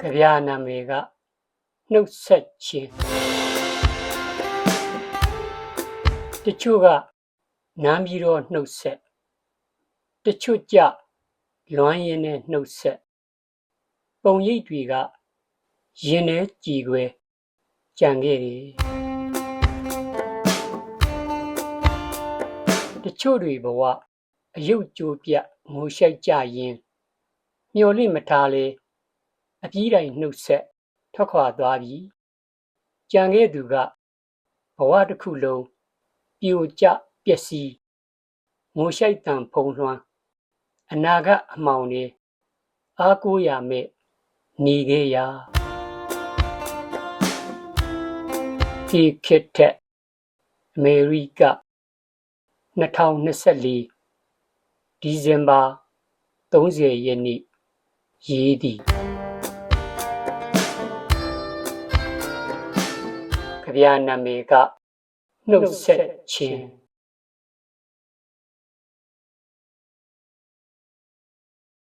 ကြပြာနာမည်ကနှုတ်ဆက်ခြင်းတချို့ကနာမ်ပြီးတော့နှုတ်ဆက်တချို့ကြလွမ်းရင်နဲ့နှုတ်ဆက်ပုံရိပ်တွေကရင်ထဲကြည်ခွဲကြံခဲ့တယ်တချို့တွေဘဝအယုတ်ကြိုးပြတ်ငိုရှိုက်ကြရင်မျော်လင့်မထားလေ အပြီးတိုင်နှုတ်ဆက်ထွက်ခွာသွားပြီကြံခဲ့သူကဘဝတစ်ခုလုံးပြိုကျပျက်စီးငိုရှိုက်တံဖုံးလွှမ်းအနာဂတ်အမှောင်တွေအားကိုးရမဲ့နေခဲ့ရာဒီခေတ်ထက်အမေရိက2024ဒီဇင်ဘာ30ရက်နေ့ရေးသည် ကြပြနာမည်ကနှုတ်ဆက်ခြင်း